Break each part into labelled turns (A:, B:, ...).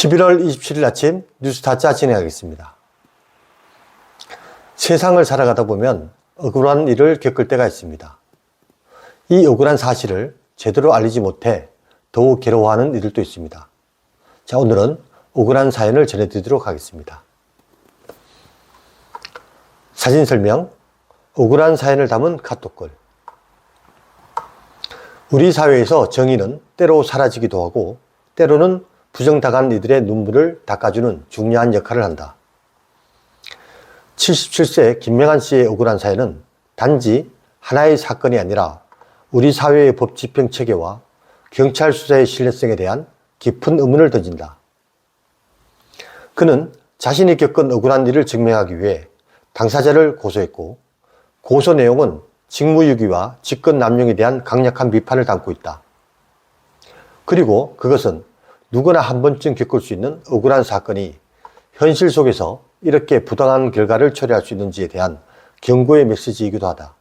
A: 11월 27일 아침 뉴스타짜 진행하겠습니다. 세상을 살아가다 보면 억울한 일을 겪을 때가 있습니다. 이 억울한 사실을 제대로 알리지 못해 더욱 괴로워하는 이들도 있습니다. 자, 오늘은 억울한 사연을 전해드리도록 하겠습니다. 사진 설명, 억울한 사연을 담은 카톡글. 우리 사회에서 정의는 때로 사라지기도 하고 때로는 부정당한 이들의 눈물을 닦아주는 중요한 역할을 한다. 77세 김명한 씨의 억울한 사연은 단지 하나의 사건이 아니라 우리 사회의 법 집행 체계와 경찰 수사의 신뢰성에 대한 깊은 의문을 던진다. 그는 자신이 겪은 억울한 일을 증명하기 위해 당사자를 고소했고 고소 내용은 직무유기와 직권남용에 대한 강력한 비판을 담고 있다. 그리고 그것은 누구나 한 번쯤 겪을 수 있는 억울한 사건이 현실 속에서 이렇게 부당한 결과를 초래할 수 있는지에 대한 경고의 메시지이기도 하다.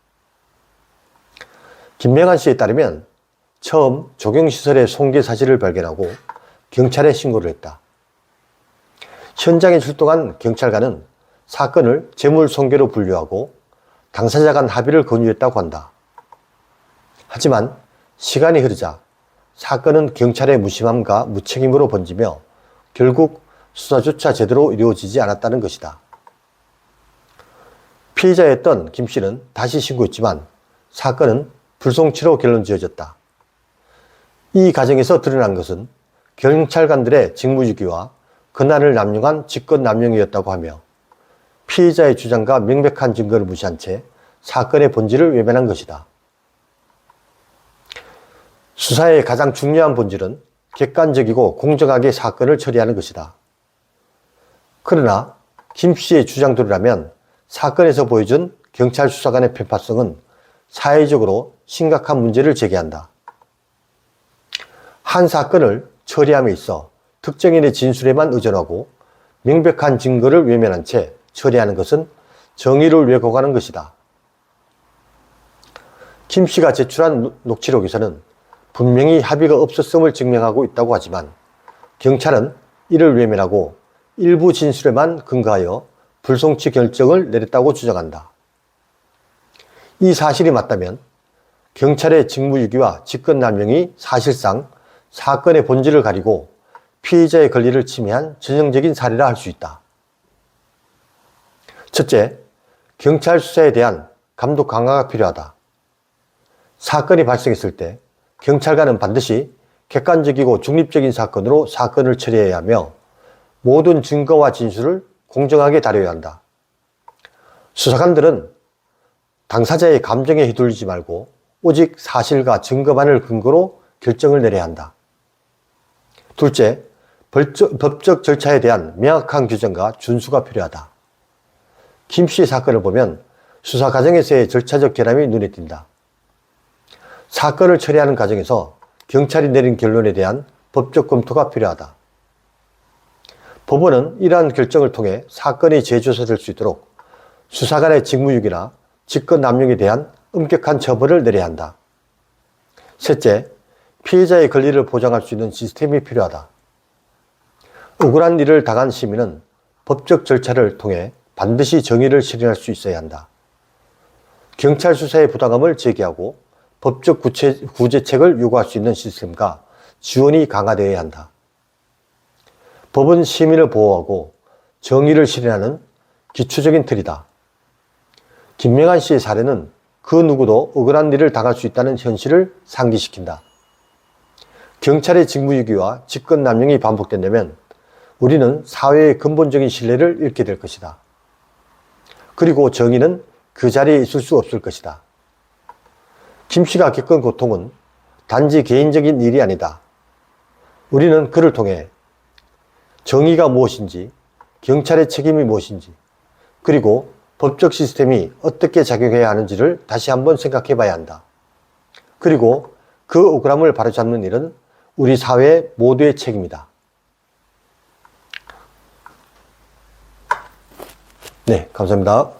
A: 김명한 씨에 따르면 처음 조경시설의 손괴 사실을 발견하고 경찰에 신고를 했다. 현장에 출동한 경찰관은 사건을 재물 손괴로 분류하고 당사자 간 합의를 권유했다고 한다. 하지만 시간이 흐르자 사건은 경찰의 무심함과 무책임으로 번지며 결국 수사조차 제대로 이루어지지 않았다는 것이다. 피의자였던 김 씨는 다시 신고했지만 사건은 불송치로 결론 지어졌다. 이 과정에서 드러난 것은 경찰관들의 직무유기와 권한을 남용한 직권남용이었다고 하며 피의자의 주장과 명백한 증거를 무시한 채 사건의 본질을 외면한 것이다. 수사의 가장 중요한 본질은 객관적이고 공정하게 사건을 처리하는 것이다. 그러나 김 씨의 주장대로라면 사건에서 보여준 경찰 수사관의 편파성은 사회적으로 심각한 문제를 제기한다. 한 사건을 처리함에 있어 특정인의 진술에만 의존하고 명백한 증거를 외면한 채 처리하는 것은 정의를 왜곡하는 것이다. 김 씨가 제출한 녹취록에서는 분명히 합의가 없었음을 증명하고 있다고 하지만 경찰은 이를 외면하고 일부 진술에만 근거하여 불송치 결정을 내렸다고 주장한다. 이 사실이 맞다면 경찰의 직무유기와 직권남용이 사실상 사건의 본질을 가리고 피의자의 권리를 침해한 전형적인 사례라 할 수 있다. 첫째, 경찰 수사에 대한 감독 강화가 필요하다. 사건이 발생했을 때 경찰관은 반드시 객관적이고 중립적인 사건으로 사건을 처리해야 하며 모든 증거와 진술을 공정하게 다뤄야 한다. 수사관들은 당사자의 감정에 휘둘리지 말고 오직 사실과 증거만을 근거로 결정을 내려야 한다. 둘째, 법적 절차에 대한 명확한 규정과 준수가 필요하다. 김 씨의 사건을 보면 수사 과정에서의 절차적 결함이 눈에 띈다. 사건을 처리하는 과정에서 경찰이 내린 결론에 대한 법적 검토가 필요하다. 법원은 이러한 결정을 통해 사건이 재조사될 수 있도록 수사관의 직무유기나 직권 남용에 대한 엄격한 처벌을 내려야 한다. 셋째, 피해자의 권리를 보장할 수 있는 시스템이 필요하다. 억울한 일을 당한 시민은 법적 절차를 통해 반드시 정의를 실현할 수 있어야 한다. 경찰 수사의 부당함을 제기하고 법적 구체, 구제책을 요구할 수 있는 시스템과 지원이 강화되어야 한다. 법은 시민을 보호하고 정의를 실현하는 기초적인 틀이다. 김명한 씨의 사례는 그 누구도 억울한 일을 당할 수 있다는 현실을 상기시킨다. 경찰의 직무유기와 직권남용이 반복된다면 우리는 사회의 근본적인 신뢰를 잃게 될 것이다. 그리고 정의는 그 자리에 있을 수 없을 것이다. 김 씨가 겪은 고통은 단지 개인적인 일이 아니다. 우리는 그를 통해 정의가 무엇인지, 경찰의 책임이 무엇인지, 그리고 법적 시스템이 어떻게 작용해야 하는지를 다시 한번 생각해 봐야 한다. 그리고 그 억울함을 바로잡는 일은 우리 사회 모두의 책임이다. 네, 감사합니다.